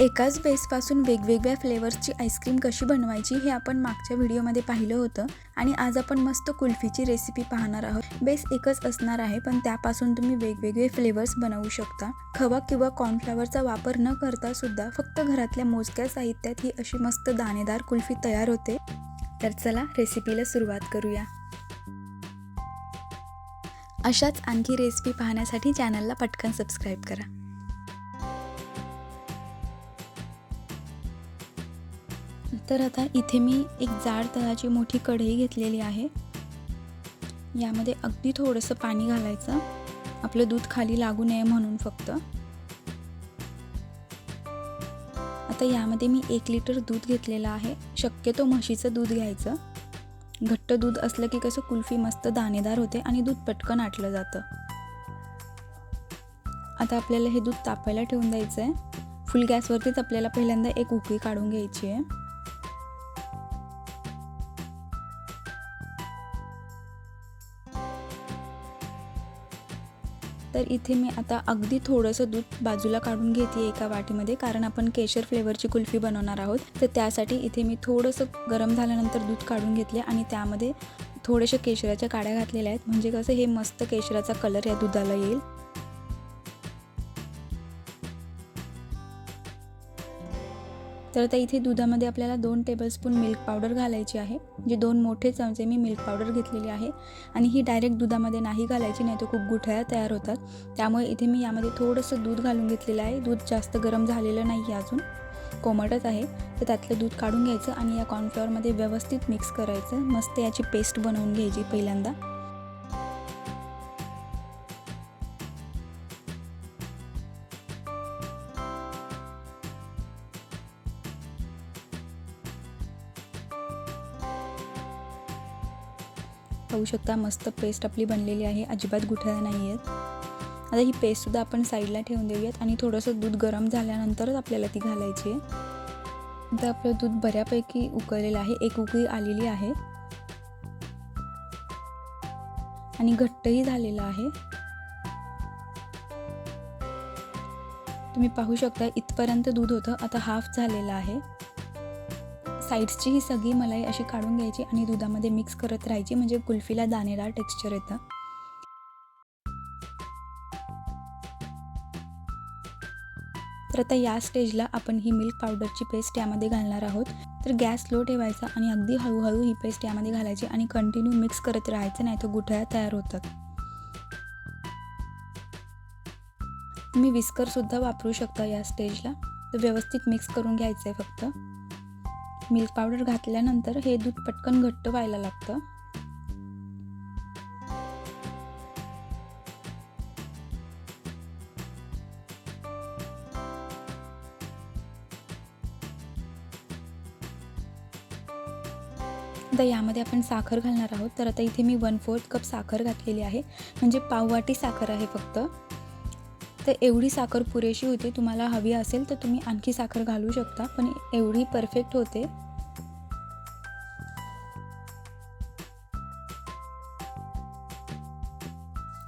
एकाच बेसपासून वेगवेगळ्या फ्लेवर्सची आईस्क्रीम कशी बनवायची हे आपण मागच्या व्हिडिओमध्ये पाहिलं होतं. आणि आज आपण मस्त कुल्फीची रेसिपी पाहणार आहोत. बेस एकच असणार आहे पण त्यापासून तुम्ही वेगवेगळे फ्लेवर्स बनवू शकता. खवा किंवा कॉर्नफ्लॉवरचा वापर न करता सुद्धा फक्त घरातल्या मोजक्या साहित्यात ही अशी मस्त दाणेदार कुल्फी तयार होते. तर चला रेसिपीला सुरुवात करूया. अशाच आणखी रेसिपी पाहण्यासाठी चॅनलला पटकन सबस्क्राईब करा. तर आता इथे मी एक जाड तळाची मोठी कढई घेतलेली आहे. यामध्ये अगदी थोडंसं पाणी घालायचं. आपलं दूध खाली लागू नये म्हणून फक्त. आता यामध्ये मी एक लिटर दूध घेतलेलं आहे. शक्यतो म्हशीचं दूध घ्यायचं. घट्ट दूध असलं की कसं कुल्फी मस्त दाणेदार होते आणि दूध पटकन आटलं जातं. आता आपल्याला हे दूध तापायला ठेवून द्यायचं आहे फुल गॅसवरतीच आपल्याला पहिल्यांदा एक उकळी काढून घ्यायची आहे. तर इथे मी आता अगदी थोडंसं दूध बाजूला काढून घेते एका वाटीमध्ये कारण आपण केशर फ्लेवरची कुल्फी बनवणार आहोत. तर त्यासाठी इथे मी थोडंसं गरम झाल्यानंतर दूध काढून घेतले आणि त्यामध्ये थोड्याशा केशराच्या काड्या घातलेल्या आहेत. म्हणजे कसं हे मस्त केशराचा कलर या दुधाला येईल. तर आता इथे दुधामध्ये आपल्याला दोन टेबलस्पून मिल्क पावडर घालायची आहे जे दोन मोठे चमचे मी मिल्क पावडर घेतलेली आहे. आणि ही डायरेक्ट दुधामध्ये नाही घालायची नाही तर खूप गुठळ्या तयार होतात. त्यामुळे इथे मी यामध्ये थोडंसं दूध घालून घेतलेलं आहे. दूध जास्त गरम झालेलं नाही आहे अजून. कोमटच आहे. तर त्यातलं दूध काढून घ्यायचं आणि या कॉर्नफ्लॉवरमध्ये व्यवस्थित मिक्स करायचं. मस्त याची पेस्ट बनवून घ्यायची पहिल्यांदा. पाहू शकता. मस्त पेस्ट आपली बनलेली आहे. अजिबात गुठळ्या नाही आहेत. आता ही पेस्टसुद्धा आपण साईडला ठेवून देऊयात आणि थोडंसं दूध गरम झाल्यानंतरच आपल्याला ती घालायची आहे. आता आपलं दूध बऱ्यापैकी उकळलेलं आहे. एक उकळी आलेली आहे. आणि घट्टही झालेलं आहे. तुम्ही पाहू शकता इथपर्यंत दूध होतं. आता हाफ झालेलं आहे. साईड्सची ही सगळी मलाई अशी काढून घ्यायची आणि दुधामध्ये मिक्स करत राहायची. म्हणजे कुल्फीला दाणेदार टेक्स्चर येतं. तर आता या स्टेजला आपण ही मिल्क पावडरची पेस्ट यामध्ये घालणार आहोत. तर गॅस लो ठेवायचा आणि अगदी हळूहळू ही पेस्ट यामध्ये घालायची आणि कंटिन्यू मिक्स करत राहायचं नाही तर गुठळ्या तयार होतात. तुम्ही विस्करसुद्धा वापरू शकता या स्टेजला. तर व्यवस्थित मिक्स करून घ्यायचं आहे फक्त. मिल्क पावडर घातल्यानंतर हे दूध पटकन घट्ट व्हायला लागतं. आता यामध्ये आपण साखर घालणार आहोत. तर आता इथे मी वन फोर्थ कप साखर घातलेली आहे. म्हणजे पाववाटी साखर आहे फक्त. तर एवढी साखर पुरेशी होती तुम्हाला हवी असेल तर तुम्ही आणखी साखर घालू शकता पण एवढी परफेक्ट होते.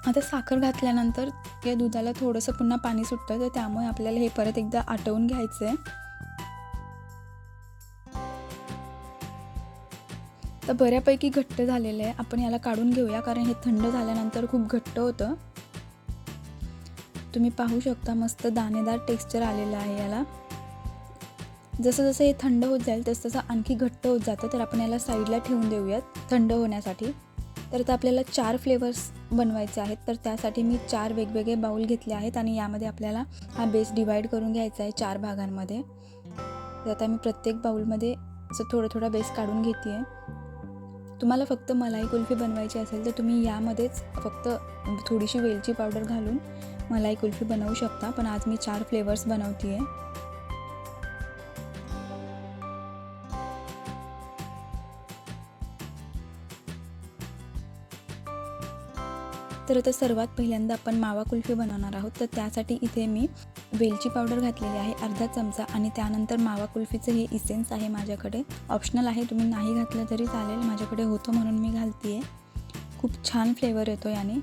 आता साखर घातल्यानंतर या दुधाला थोडंसं पुन्हा पाणी सुटतं तर त्यामुळे आपल्याला हे परत एकदा आटवून घ्यायचं आहे तर बऱ्यापैकी घट्ट झालेलं आहे आपण याला काढून घेऊया कारण हे थंड झाल्यानंतर खूप घट्ट होतं. तुम्ही पाहू शकता मस्त दाणेदार टेक्स्चर आलेलं आहे याला. जसं जसं हे थंड होत जाईल तसं तसं आणखी घट्ट होत जातं. तर आपण याला साईडला ठेवून देऊयात थंड होण्यासाठी. तर आता आपल्याला चार फ्लेवर्स बनवायचे आहेत. तर त्यासाठी मी चार वेगवेगळे बाऊल घेतले आहेत आणि यामध्ये आपल्याला हा बेस डिवाईड करून घ्यायचा आहे चार भागांमध्ये. तर आता मी प्रत्येक बाऊलमध्ये असं थोडं थोडा बेस काढून घेते आहे तुम्हाला फक्त मलाई कुल्फी बनवायची असेल तर तुम्ही यामध्येच फक्त थोडीशी वेलची पावडर घालून मलाई कुल्फी बनवू शकता पण आज मी चार फ्लेवर्स बनवते आहे तर आता सर्वात पहिल्यांदा आपण मावा कुल्फी बनवणार आहोत. तर त्यासाठी इथे मी वेलची पावडर घातलेली आहे अर्धा चमचा आणि त्यानंतर मावा कुल्फीचं हे इसेन्स आहे माझ्याकडे. ऑप्शनल आहे तुम्ही नाही घातलं तरी चालेल माझ्याकडे होतं म्हणून मी घालते आहे खूप छान फ्लेवर येतो याने.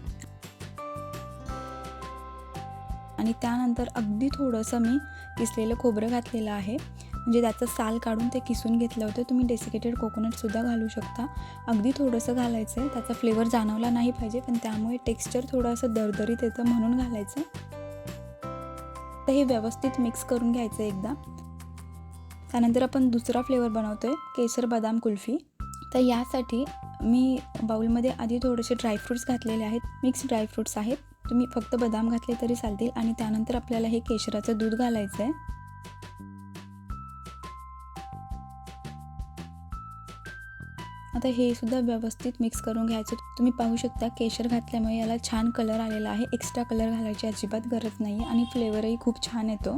आणि त्यानंतर अगदी थोडंसं मी किसलेलं खोबरं घातलेलं आहे. म्हणजे त्याचं साल काढून ते किसून घेतलं होतं. तुम्ही डेसिकेटेड कोकोनटसुद्धा घालू शकता. अगदी थोडंसं घालायचं आहे. त्याचा फ्लेवर जाणवला नाही पाहिजे पण त्यामुळे टेक्स्चर थोडंसं दरदरीत येतं म्हणून घालायचं तर हे व्यवस्थित मिक्स करून घ्यायचं एकदा. त्यानंतर आपण दुसरा फ्लेवर बनवतो आहे केसर बदाम कुल्फी. तर यासाठी मी बाउलमध्ये आधी थोडेसे ड्रायफ्रूट्स घातलेले आहेत. मिक्स ड्रायफ्रूट्स आहेत. तुम्ही फक्त बदाम घातले तरी चालतील आणि त्यानंतर आपल्याला हे केशराचं दूध घालायचं आहे आता हे सुद्धा व्यवस्थित मिक्स करून घ्यायचं. तुम्ही पाहू शकता केशर घातल्यामुळे याला छान कलर आलेला आहे. एक्स्ट्रा कलर घालायची अजिबात गरज नाही आहे आणि फ्लेवरही खूप छान येतो.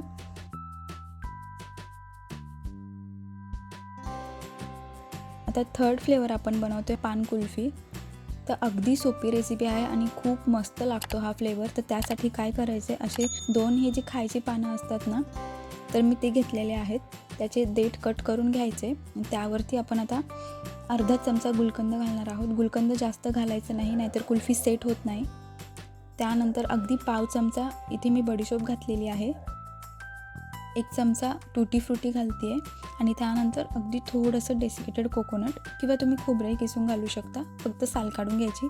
आता थर्ड फ्लेवर आपण बनवतो आहे पान कुल्फी तर अगदी सोपी रेसिपी आहे आणि खूप मस्त लागतो हा फ्लेवर तर त्यासाठी काय करायचं असे दोन हे जे खायची पानं असतात ना तर मी ते घेतलेले आहेत. त्याचे देठ कट करून घ्यायचे. त्यावरती आपण आता अर्धा चमचा गुलकंद घालणार आहोत. गुलकंद जास्त घालायचं नाही नाहीतर कुल्फी सेट होत नाही. त्यानंतर अगदी पाव चमचा इथे मी बडीशोप घातलेली आहे. एक चमचा टुटी फ्रुटी घालते आहे आणि त्यानंतर अगदी थोडंसं डेसिकेटेड कोकोनट किंवा तुम्ही खोबरंही किसून घालू शकता फक्त साल काढून घ्यायची.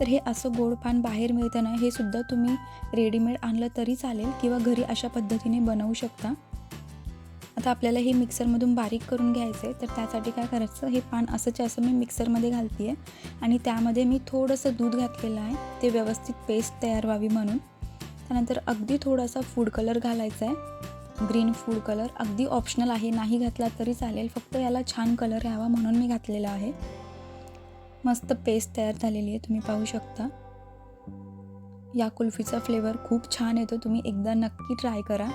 तर हे असं गोड पान बाहेर मिळतं ना हे सुद्धा तुम्ही रेडीमेड आणलं तरी चालेल किंवा घरी अशा पद्धतीने बनवू शकता. आता आपल्याला हे मिक्सरमधून बारीक करून घ्यायचं आहे तर त्यासाठी काय करायचं हे पान असंच्या असं मी मिक्सरमध्ये घालते आहे आणि त्यामध्ये मी थोडंसं दूध घातलेलं आहे ते व्यवस्थित पेस्ट तयार व्हावी म्हणून. त्यानंतर अगदी थोडासा फूड कलर घालायचा आहे ग्रीन फूड कलर. अगदी ऑप्शनल आहे. नाही घातला तरी चालेल. फक्त याला छान कलर यावा म्हणून मी घातलेला आहे. मस्त पेस्ट तयार झालेली आहे. तुम्ही पाहू शकता. या कुल्फीचा फ्लेवर खूप छान येतो. तुम्ही एकदा नक्की ट्राय करा.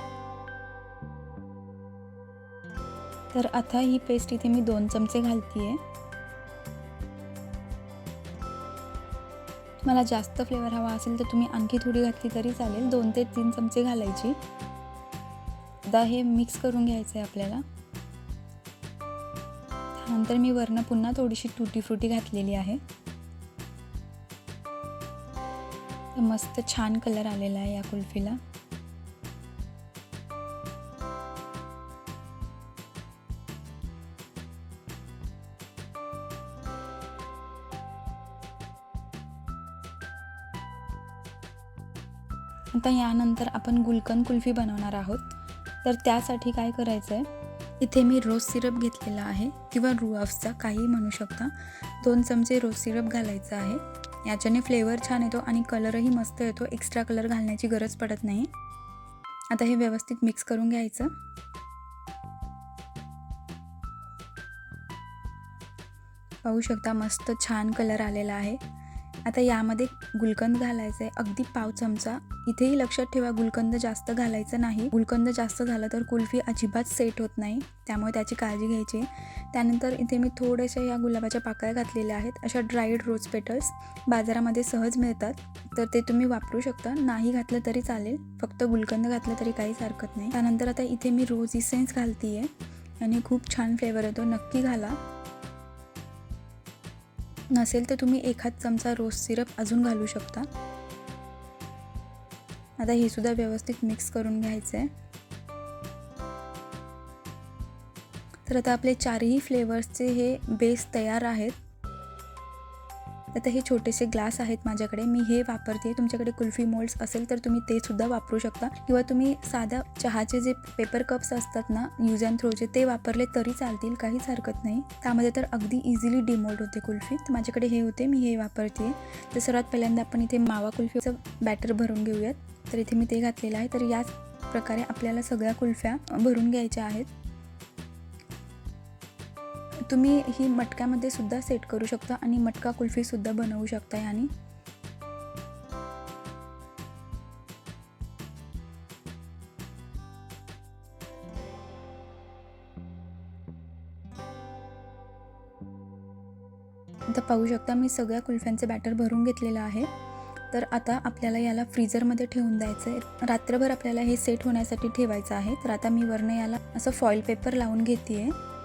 तर आता ही पेस्ट इथे मी दोन चमचे घालते आहे मला जास्त फ्लेवर हवा असेल तर तुम्ही आणखी थोडी घातली तरी चालेल. दोन ते तीन चमचे घालायची. एकदा हे मिक्स करून घ्यायचं आहे आपल्याला त्यानंतर मी वरनं पुन्हा थोडीशी तुटी फ्रुटी घातलेली आहे. मस्त छान कलर आलेला आहे या कुल्फीला. आता यानंतर आपण गुलकंद कुल्फी बनवणार आहोत. तर त्यासाठी काय करायचं आहे इथे मी रोज सिरप घेतलेला आहे किंवा रुअफ्सचा काही म्हणू शकता. दोन चमचे रोज सिरप घालायचं आहे. याच्याने फ्लेवर छान येतो आणि कलरही मस्त येतो. एक्स्ट्रा कलर घालण्याची गरज पडत नाही. आता हे व्यवस्थित मिक्स करून घ्यायचं. पाहू शकता मस्त छान कलर आलेला आहे. आता यामध्ये गुलकंद घालायचं आहे अगदी पाव चमचा. इथेही लक्षात ठेवा गुलकंद जास्त घालायचं नाही. गुलकंद जास्त झालं तर कुल्फी अजिबात सेट होत नाही. त्यामुळे त्याची काळजी घ्यायची. त्यानंतर इथे मी थोड्याशा या गुलाबाच्या पाकळ्या घातलेल्या आहेत. अशा ड्राईड रोज पेटल्स बाजारामध्ये सहज मिळतात. तर ते तुम्ही वापरू शकता. नाही घातलं तरी चालेल. फक्त गुलकंद घातलं तरी काहीच हरकत नाही. त्यानंतर आता इथे मी रोज इसेन्स घालते आहे आणि खूप छान फ्लेवर येतो नक्की घाला. नसेल तर तुम्ही एखाद चमचा रोज सिरप अजून घालू शकता. आता हे सुद्धा व्यवस्थित मिक्स करून घ्यायचं आहे तर आता आपले चारही फ्लेवर्सचे हे बेस तयार आहेत. आता हे छोटेसे ग्लास आहेत माझ्याकडे. मी हे वापरते. तुमच्याकडे कुल्फी मोल्ड्स असेल तर तुम्ही ते सुद्धा वापरू शकता. किंवा तुम्ही साध्या चहाचे जे पेपर कप्स असतात ना यूज अँड थ्रोचे ते वापरले तरी चालतील. काहीच हरकत नाही. त्यामध्ये तर अगदी इझिली डिमोल्ड होते कुल्फी. तर माझ्याकडे हे होते. मी हे वापरते. तर सर्वात पहिल्यांदा आपण इथे मावा कुल्फीचं बॅटर भरून घेऊयात. तर इथे मी ते घातलेलं आहे. तर याच प्रकारे आपल्याला सगळ्या कुल्फ्या भरून घ्यायच्या आहेत. तुम्ही ही मटक्यामध्ये सुद्धा सेट करू शकता आणि मटका कुल्फीसुद्धा बनवू शकता याने. आता पाहू शकता मी सगळ्या कुल्फ्यांचे बॅटर भरून घेतलेलं आहे. तर आता आपल्याला याला फ्रीजरमध्ये ठेवून द्यायचं आहे रात्रभर आपल्याला हे सेट होण्यासाठी ठेवायचं आहे. तर आता मी वरनं याला असं फॉईल पेपर लावून घेते आहे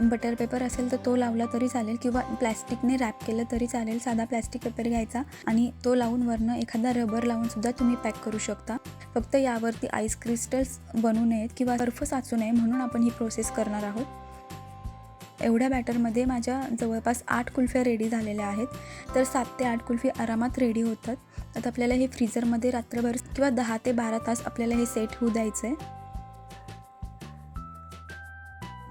बटर पेपर असेल तर तो लावला तरी चालेल किंवा प्लॅस्टिकने रॅप केलं तरी चालेल साधा प्लॅस्टिक पेपर घ्यायचा आणि तो लावून वरनं एखादा रबर लावून सुद्धा तुम्ही पॅक करू शकता. फक्त यावरती आईस क्रिस्टल्स बनू नयेत किंवा बर्फ साचू नये म्हणून आपण ही प्रोसेस करणार आहोत. एवढ्या बॅटरमध्ये माझ्या जवळपास आठ कुल्फ्या रेडी झालेल्या आहेत. तर सात ते आठ कुल्फी आरामात रेडी होतात. आता आपल्याला हे फ्रीजरमध्ये रात्रभर किंवा दहा ते बारा तास आपल्याला हे सेट होऊ द्यायचं आहे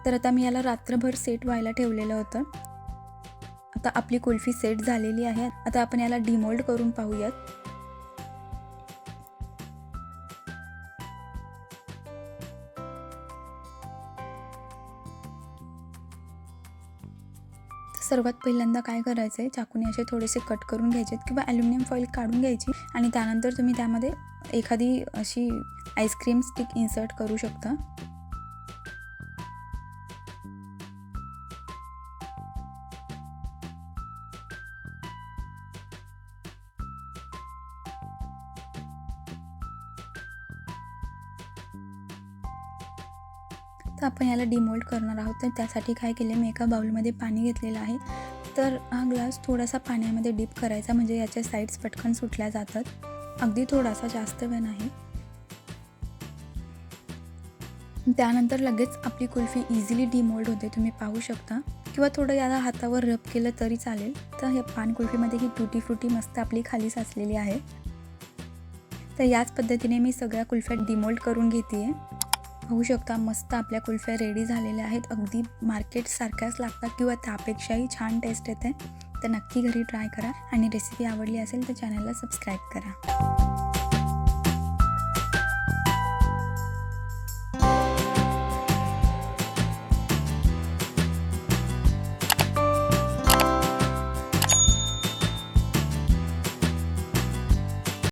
तर आता मी याला रात्रभर सेट व्हायला ठेवलेलं होतं. आता आपली कुल्फी सेट झालेली आहे. आता आपण याला डिमोल्ड करून पाहूयात. सर्वात पहिल्यांदा काय करायचं आहे चाकूने असे थोडेसे कट करून घ्यायचे किंवा ॲल्युमिनियम फॉईल काढून घ्यायची आणि त्यानंतर तुम्ही त्यामध्ये एखादी अशी आईस्क्रीम स्टिक इन्सर्ट करू शकता. तर आपण याला डिमोल्ड करणार आहोत. तर त्यासाठी काय केले मी एका बाउलमध्ये पाणी घेतलेलं आहे. तर हा ग्लास थोडासा पाण्यामध्ये डीप करायचा म्हणजे याच्या साईड्स पटकन सुटल्या जातात. अगदी थोडासा जास्त वेळ नाही. त्यानंतर लगेच आपली कुल्फी इझिली डिमोल्ड होते तुम्ही पाहू शकता. किंवा थोडं याला हातावर रब केलं तरी चालेल. तर या पान कुल्फीमध्ये ही टुटी फ्रुटी मस्त आपली खाली साचलेली आहे. तर याच पद्धतीने मी सगळ्या कुल्फ्या डिमोल्ड करून घेते आहे होऊ शकता मस्त आपल्या कुल्फ्या रेडी झालेल्या आहेत. अगदी मार्केटसारख्याच लागतात किंवा त्यापेक्षाही छान टेस्ट येते. तर नक्की घरी ट्राय करा. आणि रेसिपी आवडली असेल तर चॅनलला सबस्क्राईब करा.